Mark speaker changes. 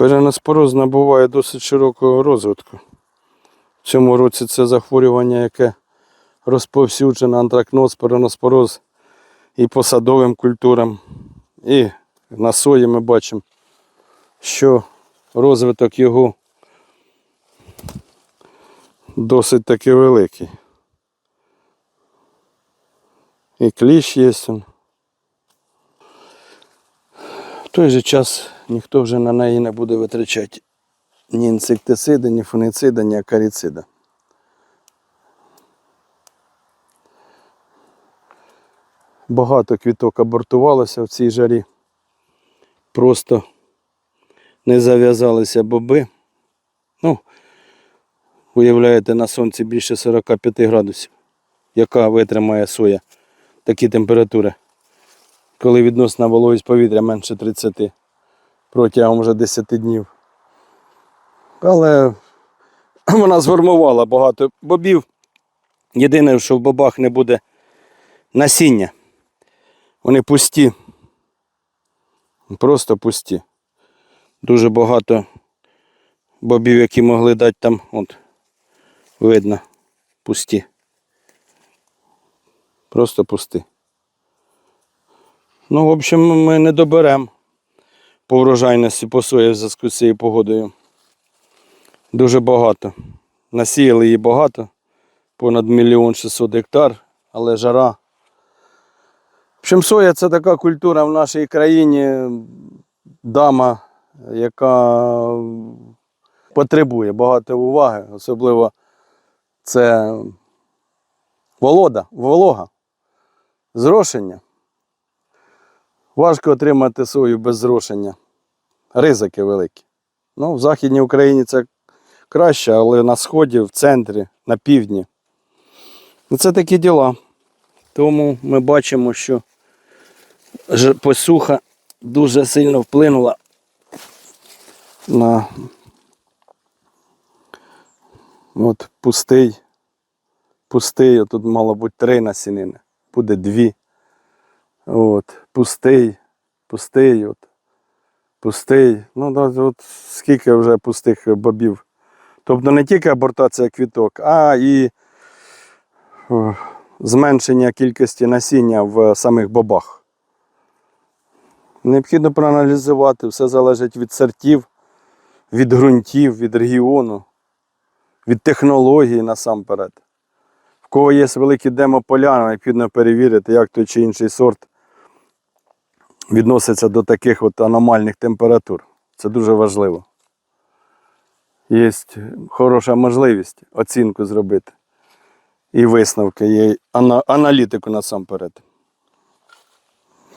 Speaker 1: Переноспороз набуває досить широкого розвитку. В цьому році це захворювання, яке розповсюджено антракноз, переноспороз і по садовим культурам. І на сої ми бачимо, що розвиток його досить таки великий. І кліщ є. он. В той же час ніхто вже на неї не буде витрачати ні інсектициди, ні фуницида, ні акаріцида. Багато квіток абортувалося в цій жарі. Просто не зав'язалися боби. Ну, уявляєте, на сонці більше 45 градусів. Яка витримає соя такі температури, коли відносна вологість повітря менше 30 протягом вже 10 днів. Але вона зформувала багато бобів. Єдине, що в бобах не буде насіння. Вони пусті. Просто пусті. Дуже багато бобів, які могли дати там, от, видно, пусті. Просто пусті. Ну, в общем, ми не доберемо по врожайності по сої в зв'язку з цією погодою. Дуже багато. Насіяли її багато, понад мільйон 600 гектар, але жара. В общем, соя це така культура в нашій країні, дама, яка потребує багато уваги, особливо це волода, волога, зрошення. Важко отримати сою без зрошення. Ризики великі. Ну, в Західній Україні це краще, але на сході, в центрі, на півдні. Ну, це такі діла. Тому ми бачимо, що посуха дуже сильно вплинула на от пустий. Пустий, тут мало бути три насінини, буде дві. От, пустий, пустий, от, пустий. Ну, от скільки вже пустих бобів. Тобто не тільки абортація квіток, а і зменшення кількості насіння в самих бобах. Необхідно проаналізувати, все залежить від сортів, від ґрунтів, від регіону, від технології насамперед. В кого є великі демополя, необхідно перевірити, як той чи інший сорт відноситься до таких от аномальних температур. Це дуже важливо. Є хороша можливість оцінку зробити і висновки, і аналітику насамперед.